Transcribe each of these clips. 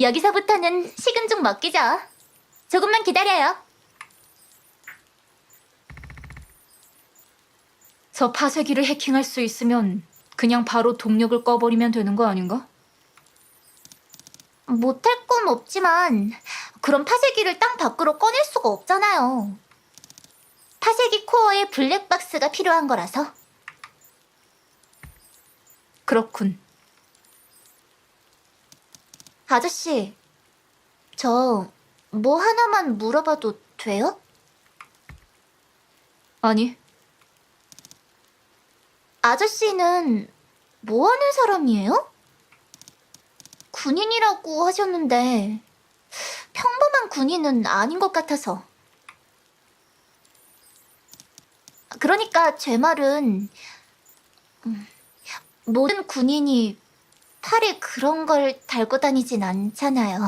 여기서부터는 식은 죽 먹기죠. 조금만 기다려요. 저 파쇄기를 해킹할 수 있으면 그냥 바로 동력을 꺼버리면 되는 거 아닌가? 못할 건 없지만 그럼 파쇄기를 땅 밖으로 꺼낼 수가 없잖아요. 파쇄기 코어에 블랙박스가 필요한 거라서. 그렇군. 아저씨, 저 뭐 하나만 물어봐도 돼요? 아니, 아저씨는 뭐 하는 사람이에요? 군인이라고 하셨는데 평범한 군인은 아닌 것 같아서. 그러니까 제 말은 음, 모든 군인이 팔에 그런 걸 달고 다니진 않잖아요.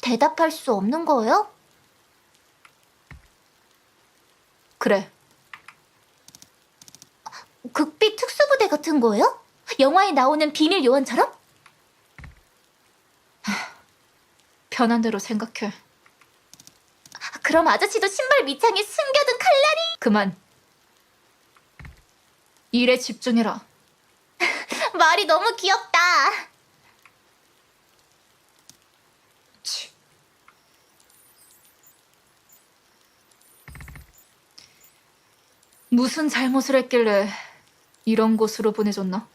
대답할 수 없는 거예요? 그래. 극비 특수부대 같은 거예요? 영화에 나오는 비밀 요원처럼? 편한 대로 생각해. 그럼 아저씨도 신발 밑창에 숨겨둔 칼날이 그만. 일에 집중해라. 말이 너무 귀엽다. 치, 무슨 잘못을 했길래 이런 곳으로 보내줬나?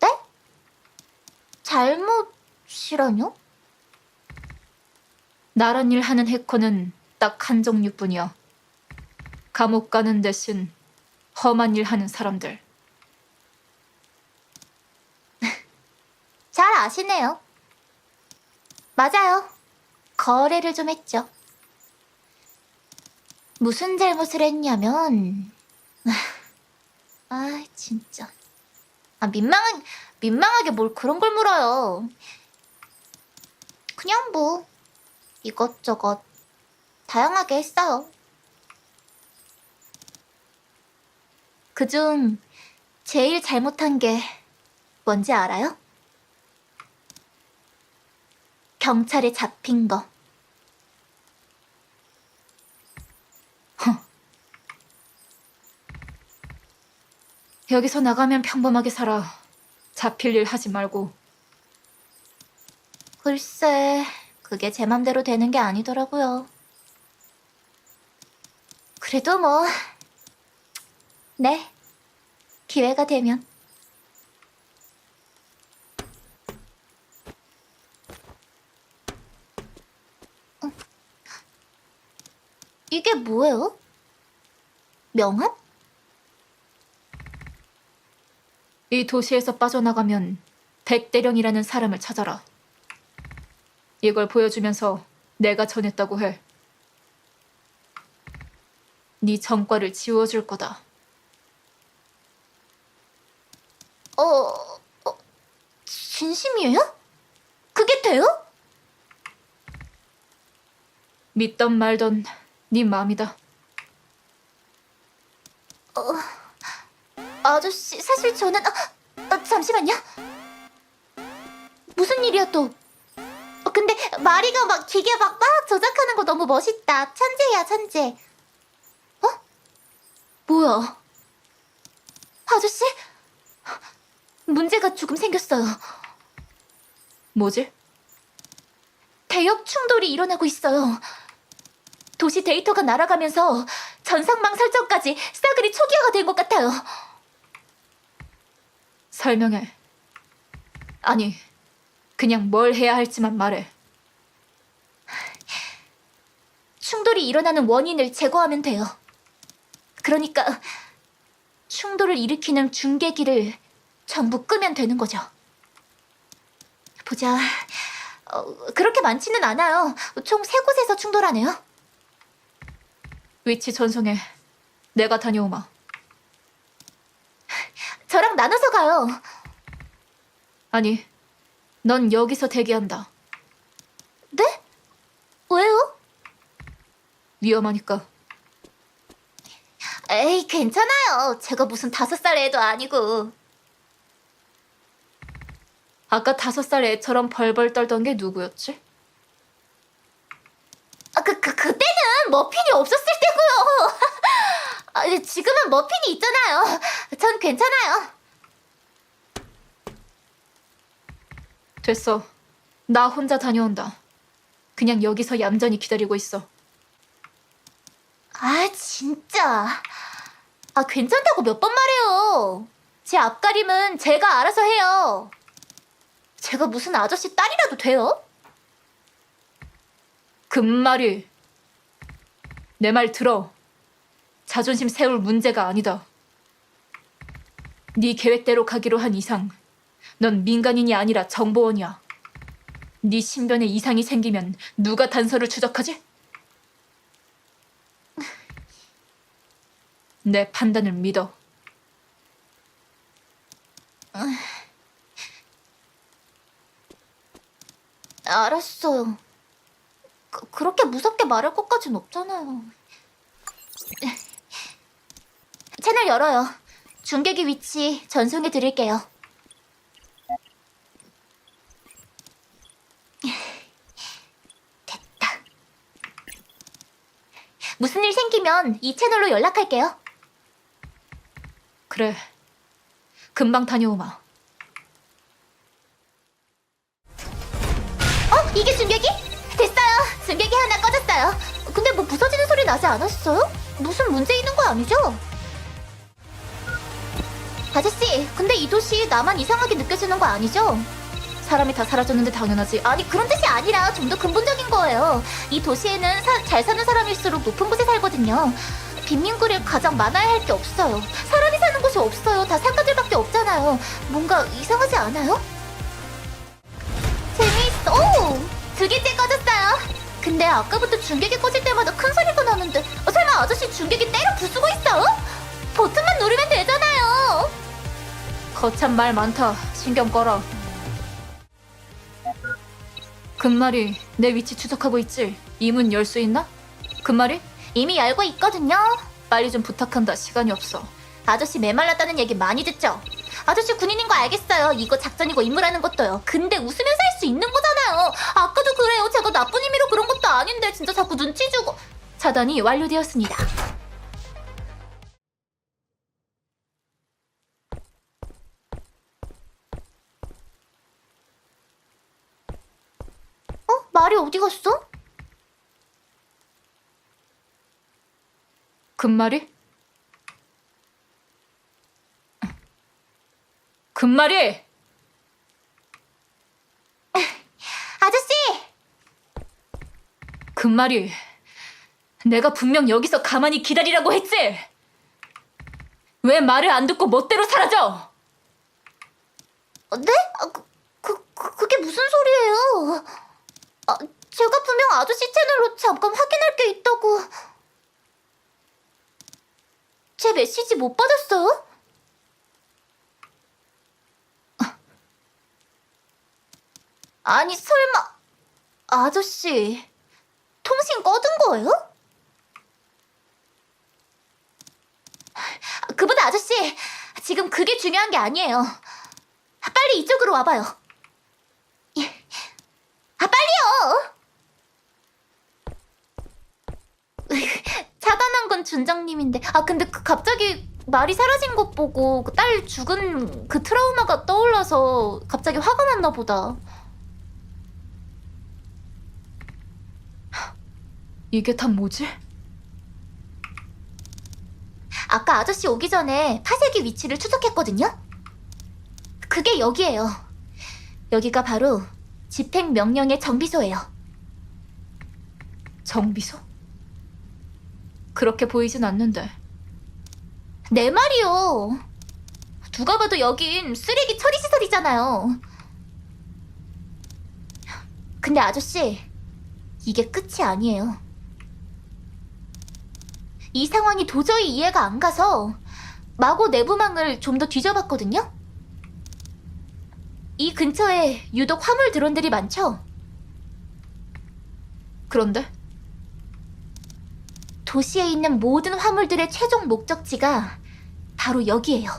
네? 잘못이라뇨? 나란 일 하는 해커는 딱 한 종류뿐이야. 감옥 가는 대신 험한 일 하는 사람들. 잘 아시네요. 맞아요. 거래를 좀 했죠. 무슨 잘못을 했냐면, 아, 진짜. 아, 민망한, 민망하게 뭘 그런 걸 물어요. 그냥 뭐, 이것저것 다양하게 했어요. 그중 제일 잘못한 게 뭔지 알아요? 경찰에 잡힌 거. 여기서 나가면 평범하게 살아. 잡힐 일 하지 말고. 글쎄, 그게 제 맘대로 되는 게 아니더라고요. 그래도 뭐, 네, 기회가 되면. 어. 이게 뭐예요? 명함? 이 도시에서 빠져나가면 백대령이라는 사람을 찾아라. 이걸 보여주면서 내가 전했다고 해. 네 전과를 지워줄 거다. 어, 어, 진심이에요? 그게 돼요? 믿던 말던 네 마음이다. 아저씨, 사실 저는 아, 아, 잠시만요. 무슨 일이야 또? 어, 근데 마리가 막 기계 막 막 조작하는 거 너무 멋있다. 천재야, 천재. 어? 뭐야? 아저씨? 문제가 조금 생겼어요. 뭐지? 대역 충돌이 일어나고 있어요. 도시 데이터가 날아가면서 전상망 설정까지 싸그리 초기화가 된 것 같아요. 설명해. 아니, 그냥 뭘 해야 할지만 말해. 충돌이 일어나는 원인을 제거하면 돼요. 그러니까 충돌을 일으키는 중계기를 전부 끄면 되는 거죠. 보자. 어, 그렇게 많지는 않아요. 총 세 곳에서 충돌하네요. 위치 전송해. 내가 다녀오마. 저랑 나눠서 가요. 아니, 넌 여기서 대기한다. 네? 왜요? 위험하니까. 에이, 괜찮아요. 제가 무슨 다섯 살 애도 아니고. 아까 다섯 살 애처럼 벌벌 떨던 게 누구였지? 아, 그, 그, 그때는 머핀이 없었을 때고요. 아, 지금은 머핀이 있잖아요. 전 괜찮아요. 됐어. 나 혼자 다녀온다. 그냥 여기서 얌전히 기다리고 있어. 아, 진짜. 아, 괜찮다고 몇 번 말해요. 제 앞가림은 제가 알아서 해요. 제가 무슨 아저씨 딸이라도 돼요? 금말이. 내 말 들어. 자존심 세울 문제가 아니다. 네 계획대로 가기로 한 이상 넌 민간인이 아니라 정보원이야. 네 신변에 이상이 생기면 누가 단서를 추적하지? 내 판단을 믿어. 알았어요. 그, 그렇게 무섭게 말할 것까진 없잖아요. 채널 열어요. 중계기 위치 전송해 드릴게요. 됐다. 무슨 일 생기면 이 채널로 연락할게요. 그래. 금방 다녀오마. 꺼졌어요. 근데 뭐 부서지는 소리 나지 않았어요? 무슨 문제 있는 거 아니죠? 아저씨, 근데 이 도시 나만 이상하게 느껴지는 거 아니죠? 사람이 다 사라졌는데 당연하지. 아니 그런 뜻이 아니라 좀 더 근본적인 거예요. 이 도시에는 사- 잘 사는 사람일수록 높은 곳에 살거든요. 빈민구를 가장 많아야 할 게 없어요. 사람이 사는 곳이 없어요. 다 상가들밖에 없잖아요. 뭔가 이상하지 않아요? 재미있어. 오! 두 개째 꺼졌어요. 근데 아까부터 중계기 꺼질 때마다 큰 소리가 나는데 어, 설마 아저씨 중계기 때려 부수고 있어? 버튼만 누르면 되잖아요. 거참 말 많다. 신경 꺼라. 금말이 내 위치 추적하고 있지? 이문 열 수 있나? 금말이? 이미 열고 있거든요. 빨리 좀 부탁한다. 시간이 없어. 아저씨 메말랐다는 얘기 많이 듣죠? 아저씨 군인인 거 알겠어요. 이거 작전이고 임무라는 것도요. 근데 웃으면서 할 수 있는 거잖아요. 아까도 그래요. 제가 나쁜 의미로 그런 것도 아닌데 진짜 자꾸 눈치 주고. 차단이 완료되었습니다. 어? 말이 어디 갔어? 금말이? 말이! 아저씨! 금말이. 내가 분명 여기서 가만히 기다리라고 했지? 왜 말을 안 듣고 멋대로 사라져? 어, 네? 아, 그, 그, 그, 그게 무슨 소리예요? 아, 제가 분명 아저씨 채널로 잠깐 확인할 게 있다고. 제 메시지 못 받았어요? 아니, 설마. 아저씨, 통신 꺼둔 거예요? 그보다 아저씨, 지금 그게 중요한 게 아니에요. 빨리 이쪽으로 와봐요. 아, 빨리요! 차단한 건 준장님인데. 아, 근데 그 갑자기 말이 사라진 것 보고 그 딸 죽은 그 트라우마가 떠올라서 갑자기 화가 났나 보다. 이게 다 뭐지? 아까 아저씨 오기 전에 파쇄기 위치를 추적했거든요? 그게 여기예요. 여기가 바로 집행 명령의 정비소예요. 정비소? 그렇게 보이진 않는데. 내 말이요. 누가 봐도 여긴 쓰레기 처리 시설이잖아요. 근데 아저씨, 이게 끝이 아니에요. 이 상황이 도저히 이해가 안 가서 마고 내부망을 좀 더 뒤져봤거든요. 이 근처에 유독 화물 드론들이 많죠? 그런데 도시에 있는 모든 화물들의 최종 목적지가 바로 여기예요.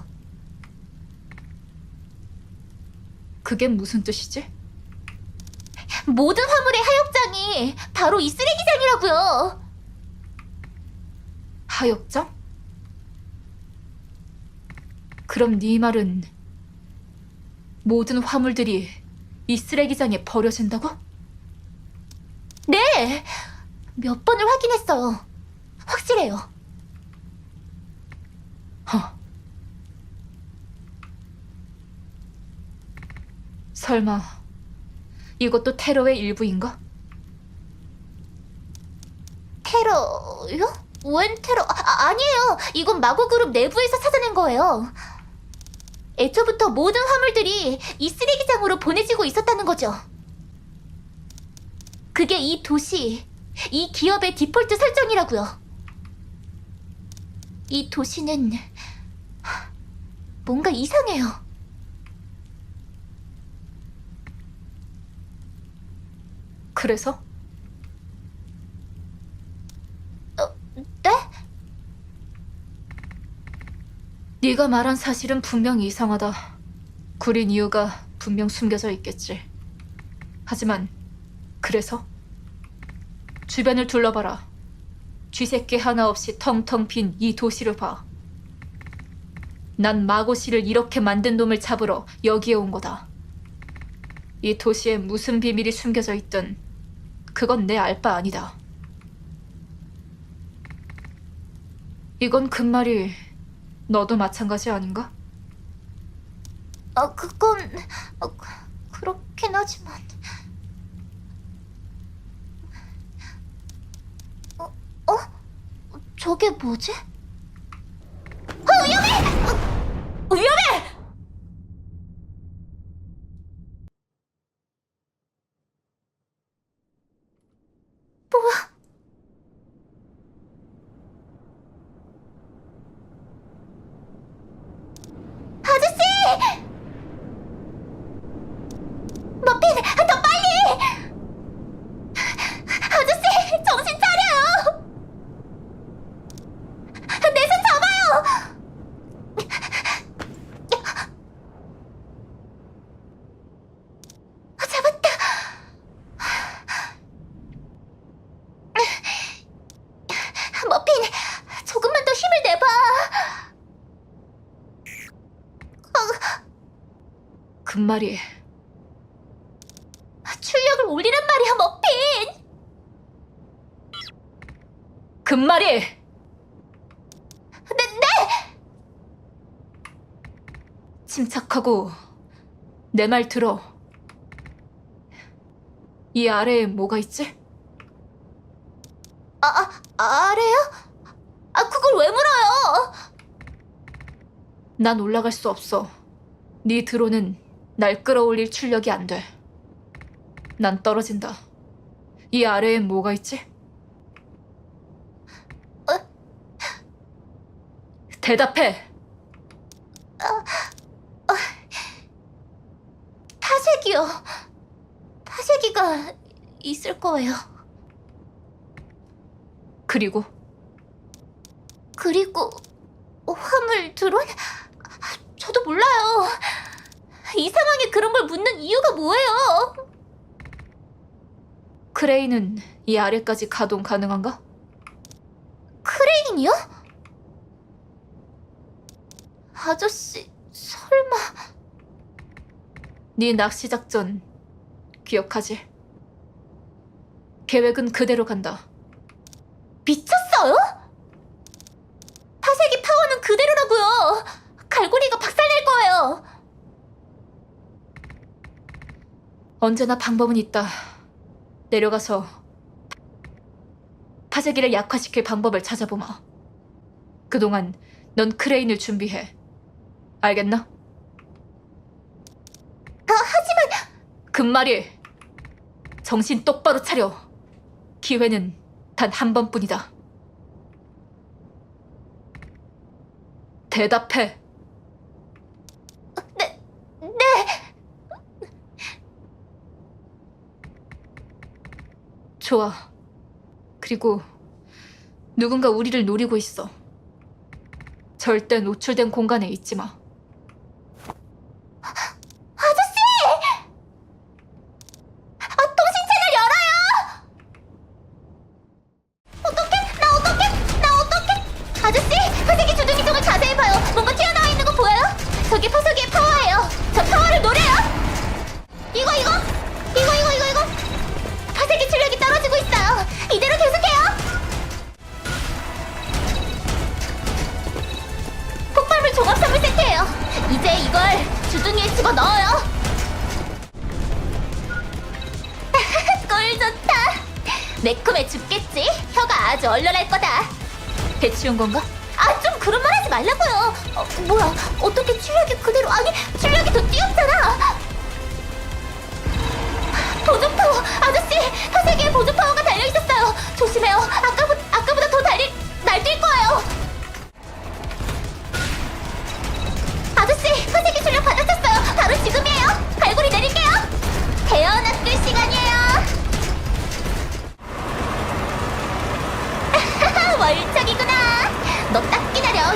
그게 무슨 뜻이지? 모든 화물의 하역장이 바로 이 쓰레기장이라고요. 하역장? 그럼 네 말은 모든 화물들이 이 쓰레기장에 버려진다고? 네! 몇 번을 확인했어요. 확실해요. 허. 설마 이것도 테러의 일부인가? 테러요? 웬 테러? 아, 아니에요. 이건 마구 그룹 내부에서 찾아낸 거예요. 애초부터 모든 화물들이 이 쓰레기장으로 보내지고 있었다는 거죠. 그게 이 도시, 이 기업의 디폴트 설정이라고요. 이 도시는 뭔가 이상해요. 그래서 네? 네가 말한 사실은 분명히 이상하다. 구린 이유가 분명 숨겨져 있겠지. 하지만 그래서 주변을 둘러봐라. 쥐새끼 하나 없이 텅텅 빈 이 도시를 봐. 난 마고씨를 이렇게 만든 놈을 잡으러 여기에 온 거다. 이 도시에 무슨 비밀이 숨겨져 있든 그건 내 알 바 아니다. 이건 금말이 너도 마찬가지 아닌가? 아, 그건 어, 그- 그렇긴 하지만 어? 어? 저게 뭐지? 어, 위험해! 어, 위험해! 뭐야? 아저씨! 머핀, 더 빨리! 아저씨, 정신 차려요! 내 손 잡아요! 잡았다. 머핀, 조금만 더 힘을 내봐. 금 말이 출력을 올리란 말이야, 머핀! 금말이 네, 네! 침착하고 내 말 들어. 이 아래에 뭐가 있지? 아, 아, 아래요? 아, 그걸 왜 물어요? 난 올라갈 수 없어. 네 드론은 날 끌어올릴 출력이 안 돼. 난 떨어진다. 이 아래에 뭐가 있지? 대답해. 파쇄기요. 파쇄기가 있을 거예요. 그리고 그리고 화물 드론? 저도 몰라요. 이 상황에 그런 걸 묻는 이유가 뭐예요? 크레인은 이 아래까지 가동 가능한가? 크레인이요? 아저씨, 설마 네 낚시 작전 기억하지? 계획은 그대로 간다. 미쳤어요? 파쇄기 파워는 그대로라고요. 갈고리가 박살낼 거예요. 언제나 방법은 있다. 내려가서 파쇄기를 약화시킬 방법을 찾아보마. 그동안 넌 크레인을 준비해. 알겠나? 아, 하지만 금말이 정신 똑바로 차려. 기회는 단 한 번뿐이다. 대답해. 네, 네. 좋아. 그리고 누군가 우리를 노리고 있어. 절대 노출된 공간에 있지 마. 집어 넣어요. 꿀 좋다. 매콤해 죽겠지. 혀가 아주 얼얼할 거다. 배치운 건가? 아 좀 그런 말 하지 말라고요. 어, 뭐야? 어떻게 출력이 그대로 아니 출력이 더 뛰었잖아. 보조 파워 아저씨 화세기에 보조 파워가 달려 있었어요. 조심해요. 아까보 아까보다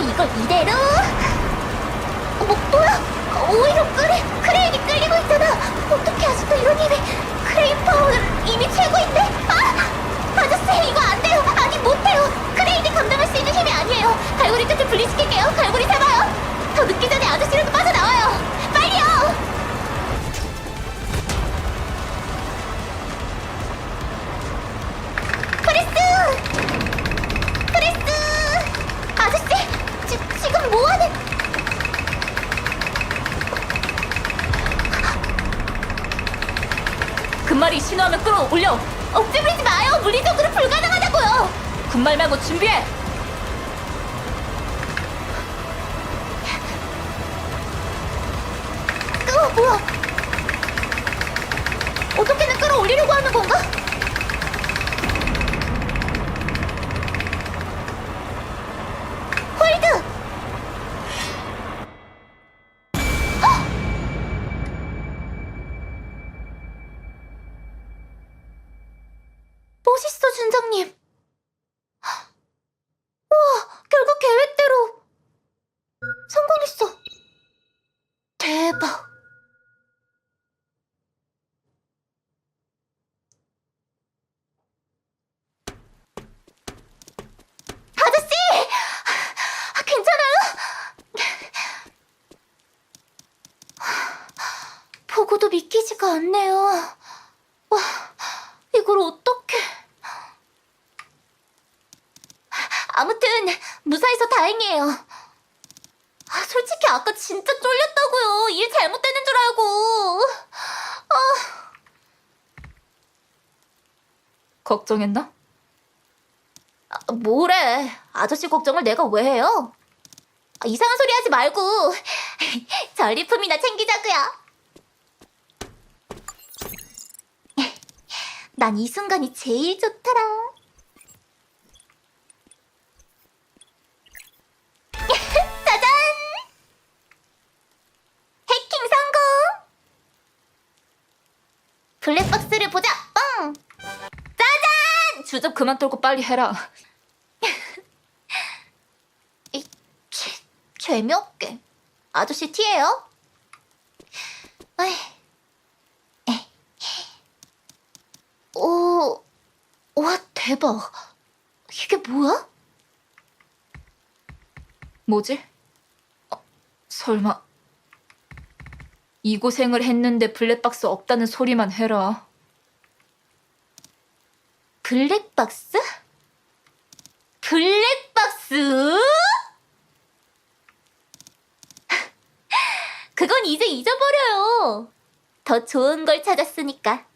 이걸 이대로. 어, 뭐, 뭐야? 오히려 크레, 크레인이 끌리고 있잖아. 어떻게 아직도 이런 힘이. 크레인 파워는 이미 최고인데? 아! 아저씨, 이거 안 돼요. 아니, 못해요. 크레인이 감당할 수 있는 힘이 아니에요. 갈고리 끝을 분리시킬게요. 갈고리 잡아요. 더 늦기 전에 아저씨 올려. 억지 부리지 마요! 물리적으로 불가능하다고요! 군말 말고 준비해. 어, 뭐야? 어떻게든 끌어올리려고 하는 건가? 홀드! 멋있어, 준장님. 와, 결국 계획대로 성공했어. 대박. 아저씨! 아, 괜찮아요? 보고도 믿기지 가 않네요. 와, 이걸 어떡해. 아무튼 무사해서 다행이에요. 아, 솔직히 아까 진짜 쫄렸다고요. 일 잘못되는 줄 알고. 아, 걱정했나? 아, 뭐래. 아저씨 걱정을 내가 왜 해요? 아, 이상한 소리 하지 말고 전리품이나 챙기자고요. 난 이 순간이 제일 좋더라. 짜잔! 해킹 성공! 블랙박스를 보자. 뻥! 짜잔! 주접 그만 떨고 빨리 해라. 이, 치, 재미없게. 아저씨 티예요? 어이. 오, 와 대박. 이게 뭐야? 뭐지? 어, 설마 이 고생을 했는데 블랙박스 없다는 소리만 해라. 블랙박스? 블랙박스? 그건 이제 잊어버려요. 더 좋은 걸 찾았으니까.